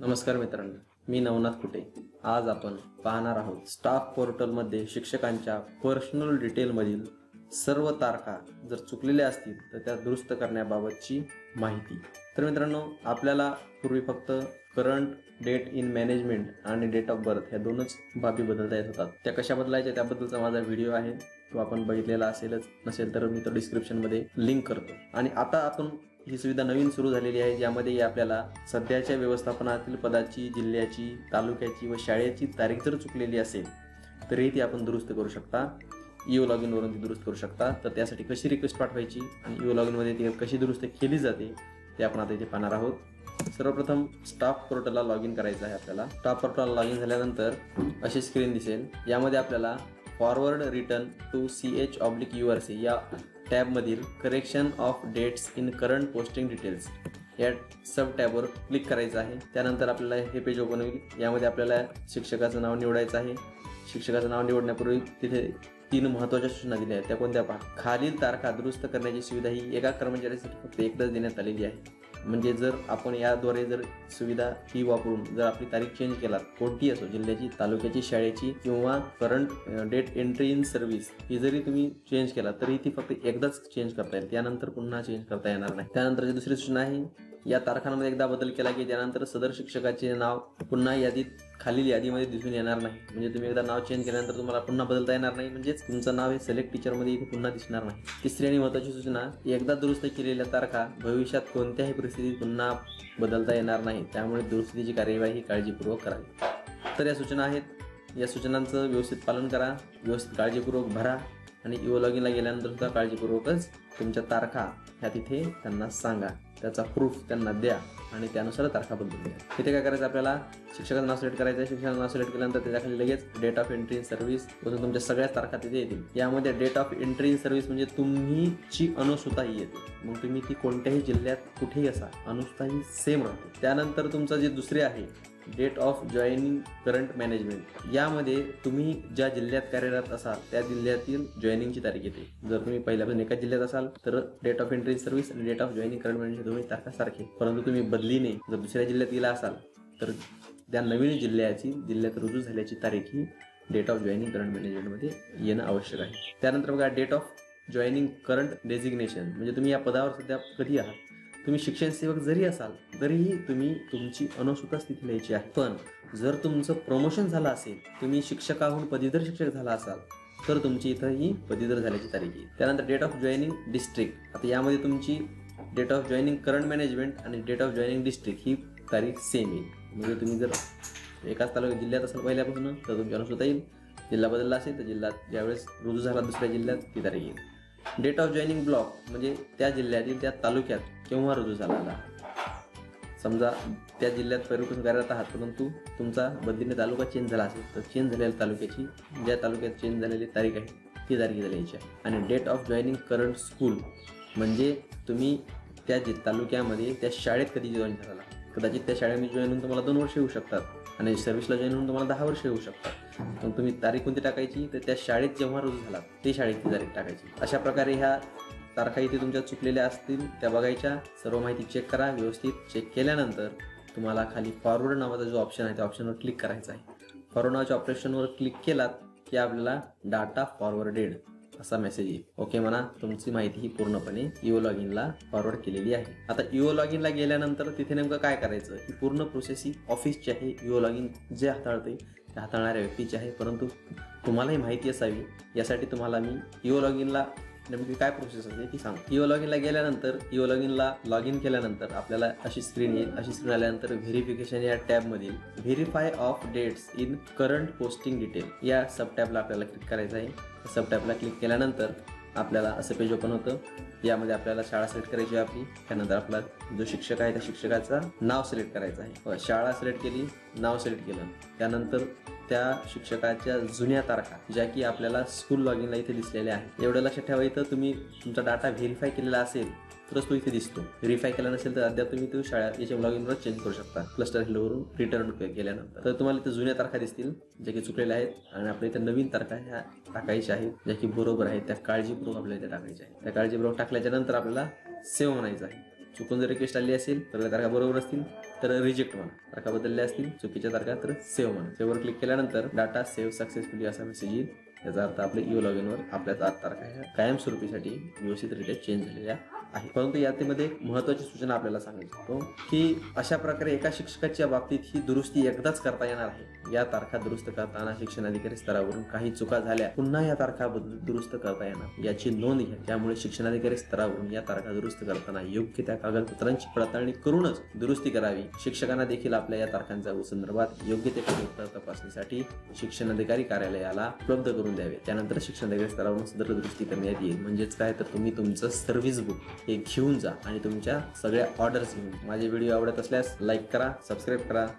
नमस्कार मित्रांनो मी नवनाथ कुटे. आज आपण पाहणार आहोत स्टाफ पोर्टलमध्ये शिक्षकांच्या पर्सनल डिटेलमधील सर्व तारखा जर चुकलेल्या असतील तर त्या दुरुस्त करण्याबाबतची माहिती. तर मित्रांनो आपल्याला पूर्वी फक्त करंट डेट इन मॅनेजमेंट आणि डेट ऑफ बर्थ ह्या दोनच बाबी बदलता येत होतात. त्या कशा बदलायच्या त्याबद्दलचा माझा व्हिडिओ आहे. तो आपण बघितलेला असेलच नसेल तर मी तो डिस्क्रिप्शनमध्ये लिंक करतो. आणि आता आपण ही सुविधा नवीन सुरू झालेली आहे ज्यामध्ये आपल्याला सध्याच्या व्यवस्थापनातील पदाची जिल्ह्याची तालुक्याची व शाळेची तारीख जर चुकलेली असेल तरीही ती आपण दुरुस्त करू शकता. इओ लॉग इनवरून ती दुरुस्त करू शकता. तर त्यासाठी कशी रिक्वेस्ट पाठवायची आणि इओ लॉग इनमध्ये ती कशी दुरुस्त केली जाते ते आपण आता इथे पाहणार आहोत. सर्वप्रथम स्टाफ पोर्टलला लॉग इन करायचं आहे आपल्याला. स्टाफ पोर्टलला लॉग इन झाल्यानंतर अशी स्क्रीन दिसेल. यामध्ये आपल्याला forward return to C H oblique U R C या टॅबमधील correction of dates in current posting details या सब टॅबवर क्लिक करायचं आहे. त्यानंतर आपल्याला हे पेज ओपन होईल. यामध्ये आपल्याला शिक्षकाचं नाव निवडायचं आहे. शिक्षकाचं नाव निवडण्यापूर्वी तिथे तीन महत्त्वाच्या सूचना दिल्या आहेत. त्या कोणत्या? पहा. खालील तारखा दुरुस्त करण्याची सुविधा ही एका कर्मचाऱ्यासाठी फक्त एकदाच देण्यात आलेली आहे. म्हणजे जर आपण याद्वारे जर सुविधा ही वापरून जर आपली तारीख चेंज केला कोणती असो जिल्ह्याची तालुक्याची शाळेची किंवा current date entry in service ही जरी तुम्ही चेंज केला तरी ती फक्त एकदाच चेंज करता येईल. त्यानंतर पुन्हा चेंज करता येणार नाही. त्यानंतरची दुसरी सूचना आहे या तारखांमध्ये एकदा बदल केला की त्यानंतर सदर शिक्षकाचे नाव पुन्हा यादीत खालील यादीमध्ये दिसून येणार नाही. म्हणजे तुम्ही एकदा नाव चेंज केल्यानंतर तुम्हाला पुन्हा बदलता येणार नाही. म्हणजेच तुमचं नाव हे सिलेक्ट टीचरमध्ये इथे पुन्हा दिसणार नाही. तिसरी आणि महत्त्वाची सूचना एकदा दुरुस्त केलेल्या तारखा भविष्यात कोणत्याही परिस्थितीत पुन्हा बदलता येणार नाही. त्यामुळे दुरुस्तीची कार्यवाही ही काळजीपूर्वक करावी. तर या सूचना आहेत. या सूचनांचं व्यवस्थित पालन करा व्यवस्थित काळजीपूर्वक भरा आणि इओ लॉगिनला गेल्यानंतर सुद्धा काळजीपूर्वकच तुमच्या तारखा ह्या तिथे त्यांना सांगा. त्याचा प्रूफ त्यांना द्या आणि त्यानुसार तारखा बदलून द्या तिथे काय करायचं आपल्याला? शिक्षकाचं नाव सिलेक्ट करायचं आहे. शिक्षकाचं नाव सिलेक्ट केल्यानंतर त्याच्याखाली लगेच date of entry in service वरून तुमच्या सगळ्याच तारखा तिथे येतील. यामध्ये date of entry in service म्हणजे तुम्हीची अनुसूता ही येते. मग तुम्ही ती कोणत्याही जिल्ह्यात कुठेही असा अनुसूता ही सेम राहते. त्यानंतर तुमचं जे दुसरे आहे date of joining current management यामध्ये तुम्ही ज्या जिल्ह्यात कार्यरत असाल त्या जिल्ह्यातील जॉईनिंगची तारीख येते. जर तुम्ही पहिल्यापासून एका जिल्ह्यात असाल तर डेट ऑफ एंट्री सर्व्हिस आणि date of joining current management दोन्ही तारखा सारखे. परंतु तुम्ही बदलीने जर दुसऱ्या जिल्ह्यात गेला असाल तर त्या नवीन जिल्ह्याची जिल्ह्यात रुजू झाल्याची तारीख ही डेट ऑफ जॉईनिंग करंट मॅनेजमेंटमध्ये येणं आवश्यक आहे. त्यानंतर बघा date of joining current designation म्हणजे तुम्ही या पदावर सध्या कधी आहात? तुम्ही शिक्षण सेवक जरी असाल तरीही तुम्ही तुमची अनुसुता स्थिती लिहायची आहे. पण जर तुमचं प्रमोशन झालं असेल तुम्ही शिक्षकाहून पदवीधर शिक्षक झाला असाल तर तुमची इथं ही पदवीधर झाल्याची तारीख येईल त्यानंतर डेट ऑफ जॉईनिंग डिस्ट्रिक्ट आता यामध्ये तुमची date of joining current management आणि डेट ऑफ जॉईनिंग डिस्ट्रिक्ट ही तारीख सेम येईल म्हणजे तुम्ही जर एकाच तालुक्यात जिल्ह्यात असाल पहिल्यापासून तर तुमची अनुसुता येईल. जिल्हा बदलला असेल तर जिल्ह्यात ज्यावेळेस रुजू झाला दुसऱ्या जिल्ह्यात ती तारीख येईल. डेट ऑफ जॉईनिंग ब्लॉक म्हणजे त्या जिल्ह्यातील त्या तालुक्यात केव्हा रुजू झाला आला समजा त्या जिल्ह्यात परिवर्तन कार्यरत आहात परंतु तुमचा बदलीने तालुका चेंज झाला असेल तर चेंज झालेल्या तालुक्याची ज्या तालुक्यात चेंज झालेली तारीख आहे ती तारीख झाल्याची आणि date of joining current school म्हणजे तुम्ही त्या जे तालुक्यामध्ये त्या शाळेत कधी जॉईन झाला? कदाचित त्या शाळेमध्ये जॉईन होऊन तुम्हाला दोन वर्ष येऊ शकतात. आणि सर्व्हिसला जॉईन होऊन तुम्हाला दहा वर्ष येऊ शकतात. मग तुम्ही तारीख कोणती टाकायची? तर त्या शाळेत जेव्हा रुजू झाला ते शाळेची तारीख टाकायची. अशा प्रकारे ह्या तारखा इथे तुमच्या चुकलेल्या असतील त्या बघायच्या. सर्व माहिती चेक करा. व्यवस्थित चेक केल्यानंतर तुम्हाला खाली फॉरवर्ड नावाचा जो ऑप्शन आहे त्या ऑप्शनवर क्लिक करायचा आहे. फॉरवर्ड नावाच्या ऑपरेशनवर क्लिक केलात की आपल्याला डाटा फॉरवर्डेड असा मेसेज येईल. ओके म्हणा तुमची माहिती ही पूर्णपणे इओ लॉगिनला फॉरवर्ड केलेली आहे. आता इओ लॉगिनला गेल्यानंतर तिथे नेमकं काय करायचं? ही पूर्ण प्रोसेस ही ऑफिसची आहे. इओ लॉगिन जे हाताळते ते हाताळणाऱ्या व्यक्तीची आहे. परंतु तुम्हालाही माहिती असावी. यासाठी तुम्हाला मी इओ लॉगिनला नेमकी काय प्रोसेस असते ती सांग. इओ लॉगिनला गेल्यानंतर इओ लॉगिनला लॉग इन केल्यानंतर आपल्याला अशी स्क्रीन येईल. अशी स्क्रीन आल्यानंतर व्हेरिफिकेशन या टॅबमधील verify of dates in current posting detail या सब टॅबला आपल्याला क्लिक करायचं आहे. सब टॅबला क्लिक केल्यानंतर आपल्याला असं पेज ओपन होतं. यामध्ये आपल्याला शाळा सिलेक्ट करायची आहे आपली. त्यानंतर आपला जो शिक्षक आहे त्या शिक्षकाचा नाव सिलेक्ट करायचं आहे. शाळा सिलेक्ट केली नाव सिलेक्ट केलं. त्यानंतर त्या शिक्षकाच्या जुन्या तारखा ज्या की आपल्याला स्कूल लॉगिनला इथे दिसलेल्या आहेत. एवढं लक्षात ठेवा इथं. तुम्ही तुमचा डाटा व्हेरीफाय केलेला असेल तरच तो इथे दिसतो. रिफाय केला नसेल तर अद्याप तुम्ही तो शाळा याच्या लॉगिनवर चेंज करू शकता. क्लस्टर हिलवरून रिटर्न केल्यानंतर. तर तुम्हाला इथे जुन्या तारखा दिसतील ज्या की चुकलेल्या आहेत आणि आपल्या इथे नवीन तारखा ह्या टाकायच्या आहेत ज्या की बरोबर आहेत. त्या काळजीपूर्वक आपल्याला इथे टाकायच्या आहेत. त्या काळजीपूर्वक टाकल्याच्या नंतर आपल्याला सेव्ह म्हणायचं आहे. चुकून जर रिक्वेस्ट आली असेल तर तारखा बरोबर असतील तर रिजेक्ट म्हणा. तारखा बदलल्या असतील चुकीच्या तारखा तर सेव्ह म्हणा. सेव्हवर क्लिक केल्यानंतर डाटा सेव्ह सक्सेसफुली असा मेसेज येईल. याचा अर्थ आपल्या यू लॉग इनवर आपल्या आठ तारखा ह्या कायमस्वरूपीसाठी व्यवस्थितरित्या चेंज झालेल्या आहे. परंतु यातीमध्ये एक महत्वाची सूचना आपल्याला सांगितली की अशा प्रकारे एका शिक्षकाच्या बाबतीत ही दुरुस्ती एकदाच करता येणार आहे. या तारखा दुरुस्त करताना शिक्षण अधिकारी स्तरावरून काही चुका झाल्या पुन्हा या तारखा दुरुस्त करता येणार. याची नोंद घ्या. त्यामुळे शिक्षणाधिकारी स्तरावरून या तारखा दुरुस्त करताना योग्य त्या कागदपत्रांची पडताळणी करूनच दुरुस्ती करावी. शिक्षकांना देखील आपल्या या तारखांच्या संदर्भात योग्य ते कागदपत्र तपासणीसाठी शिक्षणाधिकारी कार्यालयाला उपलब्ध करून द्यावे. त्यानंतर शिक्षणाधिकारी स्तरावरून सदर दुरुस्ती करण्यात येईल. म्हणजेच काय? तर तुम्ही तुमचं सर्व्हिस बुक हे घेऊन जा आणि तुमच्या सगळ्या ऑर्डर्स घेऊन माझे व्हिडिओ आवडत असल्यास लाईक करा सबस्क्राईब करा.